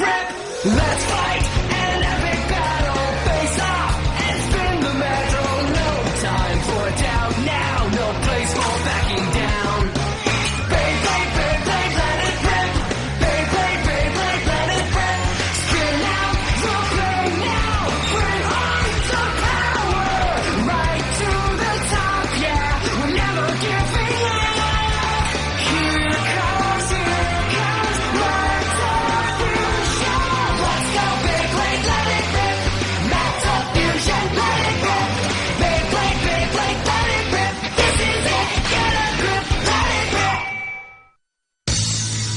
rip. Let's fight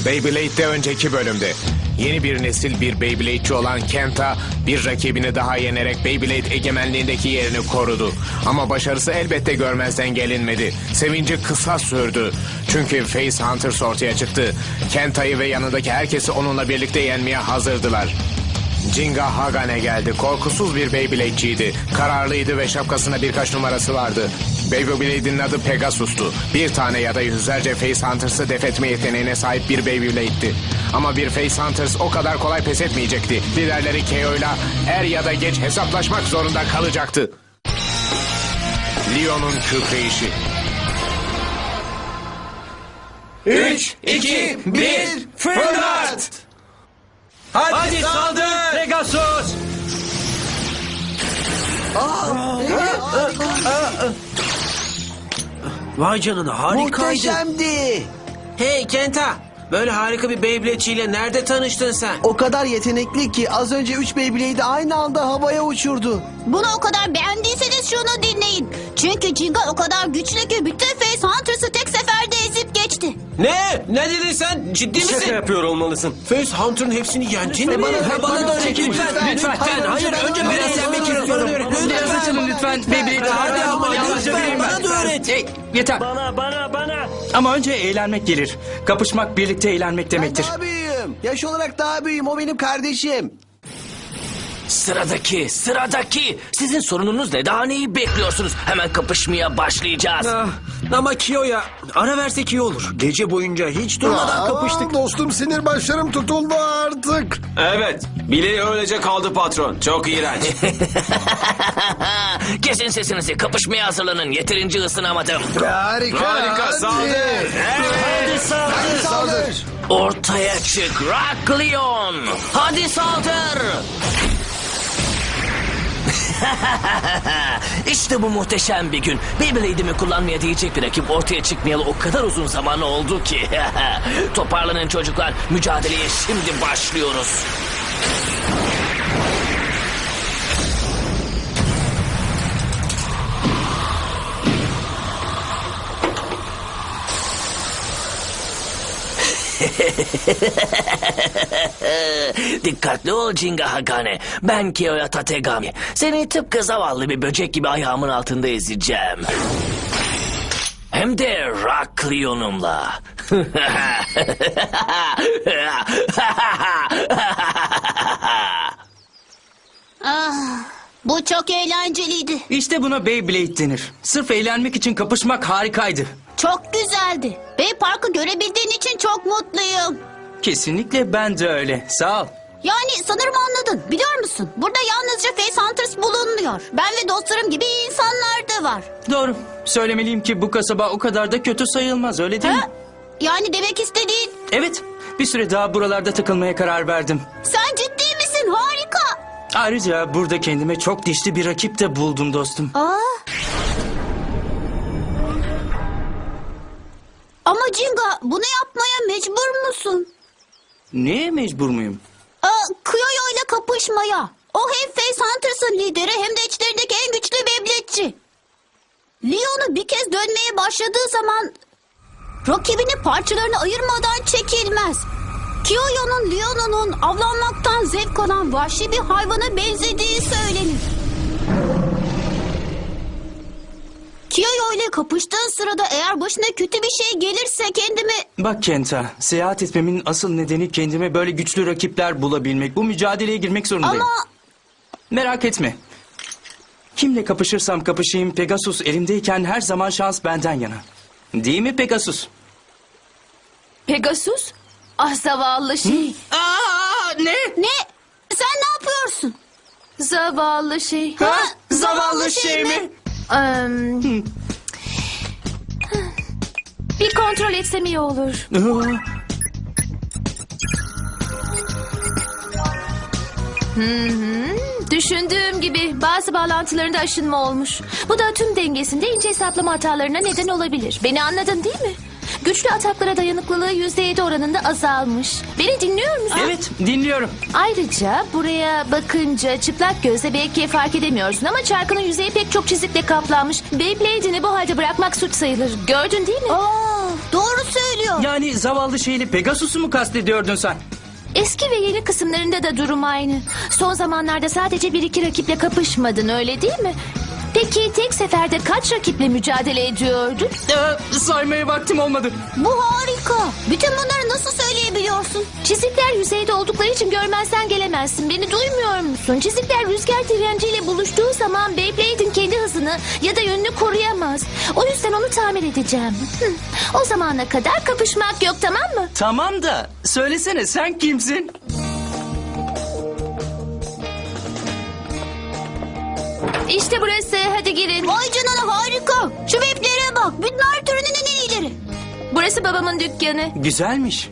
Beyblade'de önceki bölümde yeni bir nesil bir Beyblade'ci olan Kenta bir rakibini daha yenerek Beyblade egemenliğindeki yerini korudu. Ama başarısı elbette görmezden gelinmedi. Sevinci kısa sürdü. Çünkü Face Hunters ortaya çıktı. Kenta'yı ve yanındaki herkesi onunla birlikte yenmeye hazırdılar. Jinga Hagane geldi. Korkusuz bir Beyblade'ciydi. Kararlıydı ve şapkasında birkaç numarası vardı. Beyblade'in adı Pegasus'tu. Bir tane ya da yüzlerce Face Hunters'ı def etme yeteneğine sahip bir Beyblade'di. Ama bir Face Hunters o kadar kolay pes etmeyecekti. Liderleri KO'yla er ya da geç hesaplaşmak zorunda kalacaktı. Leon'un kükreyişi. 3, 2, 1, fırlat! Hadi, saldır Pegasus! Vay canına harikaydı. Muhteşemdi. Hey Kenta, böyle harika bir Beyblade'çiyle nerede tanıştın sen? O kadar yetenekli ki az önce üç Beyblade'i aynı anda havaya uçurdu. Bunu o kadar beğendiyseniz şunu dinleyin. Çünkü Jinga o kadar güçlü ki bütün Face Hunters'ı tek geçti. Ne? Ne dedin sen? Ciddi misin? Şaka yapıyor olmalısın. Face Hunter'ın hepsini yendin mi? bana- bana, bana da öğret çekin, lütfen. lütfen. Lütfen. Hayır, Hayır, önce ben ben öğrenmek istiyorum. Bana. Lütfen. Lütfen. Lütfen. Beyblade'i ama yalnızca vereyim bana ben. da öğret. Hey, yeter. Bana bana bana. Ama önce eğlenmek gelir. Kapışmak birlikte eğlenmek Ben demektir. daha büyüğüm. Yaş olarak daha büyüğüm. O benim kardeşim. Sıradaki, sıradaki. Sizin sorununuz ne? Daha neyi bekliyorsunuz? Hemen kapışmaya başlayacağız. Ah, Ama Kiyo'ya ara versek iyi olur. Gece boyunca hiç durmadan kapıştık. Dostum sinir başlarım tutuldu artık. Evet. Bileği öylece kaldı patron. Çok iğrenç. Kesin sesinizi. Kapışmaya hazırlanın. Yeterince ısınamadım. Harika. Harika hadi. saldır. Hadi saldır. Ortaya çık Rock Leon. Hadi saldır. işte bu muhteşem bir gün. Beyblade'imi kullanmaya değecek bir rakip ortaya çıkmayalı o kadar uzun zaman oldu ki. Toparlanın çocuklar. Mücadeleye şimdi başlıyoruz. Dikkatli ol Jinga Hagane. Ben Kiyoya Tategami. Seni tıpkı zavallı bir böcek gibi ayağımın altında ezeceğim. Hem de Rock Leon'umla. Ah, bu çok eğlenceliydi. İşte buna Beyblade denir. Sırf eğlenmek için kapışmak harikaydı. Çok güzeldi. Bay Park'ı görebildiğin için çok mutluyum. Kesinlikle ben de öyle. Sağ ol. Yani sanırım anladın. Biliyor musun? Burada yalnızca Face Hunters bulunmuyor. Ben ve dostlarım gibi insanlar da var. Doğru. Söylemeliyim ki bu kasaba o kadar da kötü sayılmaz öyle değil Ha? mi? Yani demek istediğin... Evet. Bir süre daha buralarda takılmaya karar verdim. Sen ciddi misin? Harika. Ayrıca burada kendime çok dişli bir rakip de buldum dostum. Aa. Ama Jinga bunu yapmaya mecbur musun? Neye mecbur muyum? Aa, Kyoyo ile kapışmaya. O hem Face Hunters'ın lideri hem de içlerindeki en güçlü Beyblade'ci. Leon'u bir kez dönmeye başladığı zaman rakibini parçalarına ayırmadan çekilmez. Kyoyo'nun Leon'un avlanmaktan zevk alan vahşi bir hayvana benzediği söylenir. Kyoyo ile kapıştığın sırada eğer başına kötü bir şey gelirse kendimi... Bak Kenta, seyahat etmemin asıl nedeni kendime böyle güçlü rakipler bulabilmek. Bu mücadeleye girmek zorundayım. Ama Merak etme. Kimle kapışırsam kapışayım Pegasus elimdeyken her zaman şans benden yana. Değil mi Pegasus? Pegasus? Ah zavallı şey. Aa, ne? Zavallı şey. Ha? Zavallı şey mi? Bir kontrol etsem iyi olur. Düşündüğüm gibi bazı bağlantılarında aşınma olmuş. Bu da tüm dengesinde ince hesaplama hatalarına neden olabilir. Beni anladın değil mi? Güçlü ataklara dayanıklılığı %7 oranında azalmış. Beni dinliyor musun? Evet dinliyorum. Ayrıca buraya bakınca çıplak gözle belki fark edemiyorsun ama çarkının yüzeyi pek çok çizikle kaplanmış. Beyblade'ini bu halde bırakmak suç sayılır. Gördün değil mi? Aa, doğru söylüyor. Yani zavallı şeyli Pegasus'u mu kastediyordun sen? Eski ve yeni kısımlarında da durum aynı. Son zamanlarda sadece bir iki rakiple kapışmadın öyle değil mi? Peki tek seferde kaç rakiple mücadele ediyordun? Ee, saymaya vaktim olmadı. Bu harika. Bütün bunları nasıl söyleyebiliyorsun? Çizikler yüzeyde oldukları için görmezsen gelemezsin. Beni duymuyor musun? Çizikler rüzgar direnciyle buluştuğu zaman Beyblade'in kendi hızını ya da yönünü koruyamaz. O yüzden onu tamir edeceğim. Hı. O zamana kadar kapışmak yok tamam mı? Tamam da söylesene sen kimsin? İşte burası hadi girin. Vay canına harika. Şu beplere bak. Bunlar türünün en iyileri. Burası babamın dükkanı. Güzelmiş.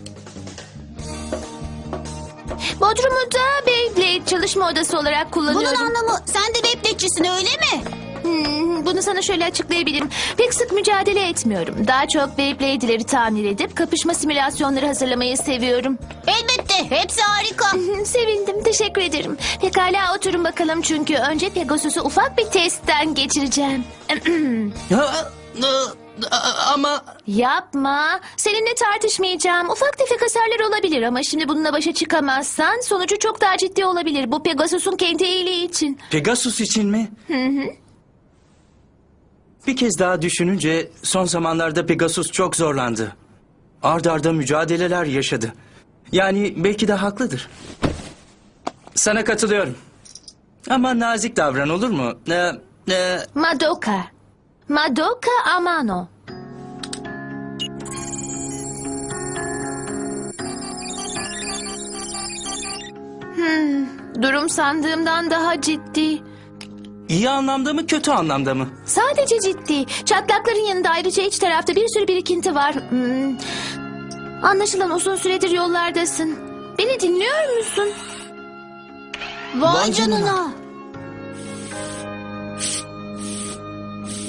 Bodrumu da Beyblade çalışma odası olarak Bunun kullanıyorum. anlamı sen de bepletçisin öyle mi? Hmm, bunu sana şöyle açıklayabilirim. Pek sık mücadele etmiyorum. Daha çok Beyblade'leri tamir edip kapışma simülasyonları hazırlamayı seviyorum. Elbette. Hepsi harika. Sevindim, teşekkür ederim. Pekala oturun bakalım çünkü önce Pegasus'u ufak bir testten geçireceğim. E, ama Yapma. Seninle tartışmayacağım. Ufak tefek hasarlar olabilir ama şimdi bununla başa çıkamazsan sonucu çok daha ciddi olabilir. Bu Pegasus'un kendi iyiliği için. Pegasus için mi? Bir kez daha düşününce son zamanlarda Pegasus çok zorlandı. Ard arda mücadeleler yaşadı. Yani belki de haklıdır. Sana katılıyorum. Ama nazik davran olur mu? Ee, e, Madoka. Madoka Amano. Hmm, durum sandığımdan daha ciddi. iyi anlamda mı kötü anlamda mı? Sadece ciddi. Çatlakların yanında ayrıca iç tarafta bir sürü birikinti var. Hmm. Anlaşılan uzun süredir yollardasın. Beni dinliyor musun? Vay canına.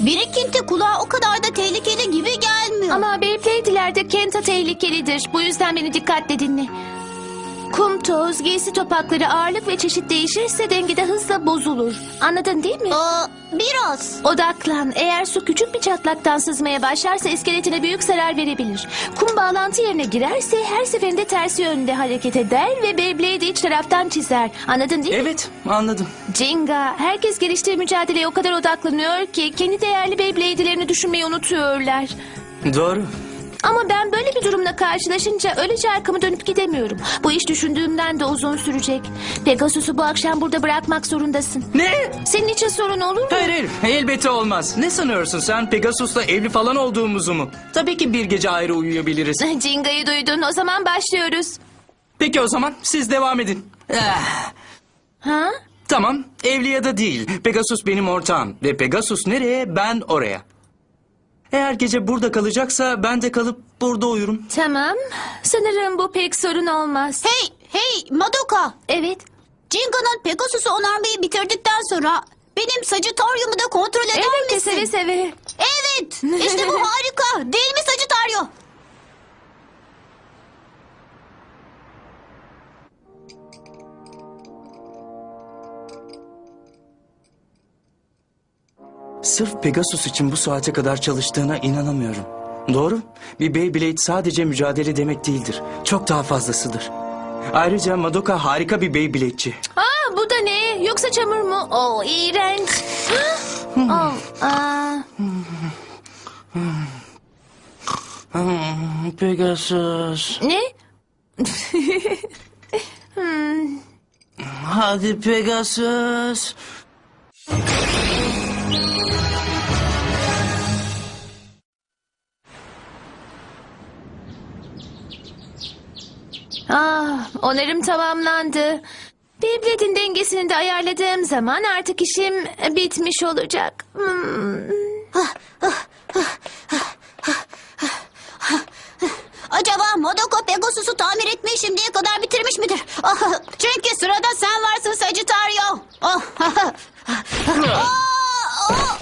Birikinti kulağa o kadar da tehlikeli gibi gelmiyor. Ama Beyblade'lerde Kenta tehlikelidir. Bu yüzden beni dikkatle dinle. Kum, toz, giysi topakları ağırlık ve çeşit değişirse dengede hızla bozulur. Anladın değil mi? Aa, biraz. Odaklan. Eğer su küçük bir çatlaktan sızmaya başlarsa iskeletine büyük zarar verebilir. Kum bağlantı yerine girerse her seferinde tersi yönde hareket eder ve Beyblade'i iç taraftan çizer. Anladın değil mi? Evet anladım. Jenga, herkes geliştiği mücadeleye o kadar odaklanıyor ki kendi değerli Beyblade'lerini düşünmeyi unutuyorlar. Doğru. Ama ben böyle bir durumla karşılaşınca öylece arkamı dönüp gidemiyorum. Bu iş düşündüğümden de uzun sürecek. Pegasus'u bu akşam burada bırakmak zorundasın. Ne? Senin için sorun olur mu? Hayır hayır elbette olmaz. Ne sanıyorsun sen Pegasus'la evli falan olduğumuzu mu? Tabii ki bir gece ayrı uyuyabiliriz. Jinga'yı duydun. O zaman başlıyoruz. Peki o zaman siz devam edin. Ah, Ha? tamam evli ya da değil. Pegasus benim ortağım. Ve Pegasus nereye ben oraya. Eğer gece burada kalacaksa ben de kalıp burada uyurum. Tamam. Sanırım bu pek sorun olmaz. Hey, hey Madoka. Evet. Jinga'nın Pegasus'u onarmayı bitirdikten sonra benim Sagittarium'u da kontrol eder Elbette misin? seve seve. Evet. İşte bu harika. Değil mi Sırf Pegasus için bu saate kadar çalıştığına inanamıyorum. Doğru. Bir Beyblade sadece mücadele demek değildir. Çok daha fazlasıdır. Ayrıca Madoka harika bir Beyblade'ci. Aa, bu da ne? Yoksa çamur mu? Oo, iğrenç. oh, aa. Pegasus. Ne? Hadi Pegasus. Ah, onarım tamamlandı. Beyblade'in dengesini de ayarladığım zaman artık işim bitmiş olacak. Hmm. Acaba Modoko Pegasus'u tamir etmeyi şimdiye kadar bitirmiş midir? Ah, Çünkü sırada sen varsın Sagittario. Ah. Ah, ah.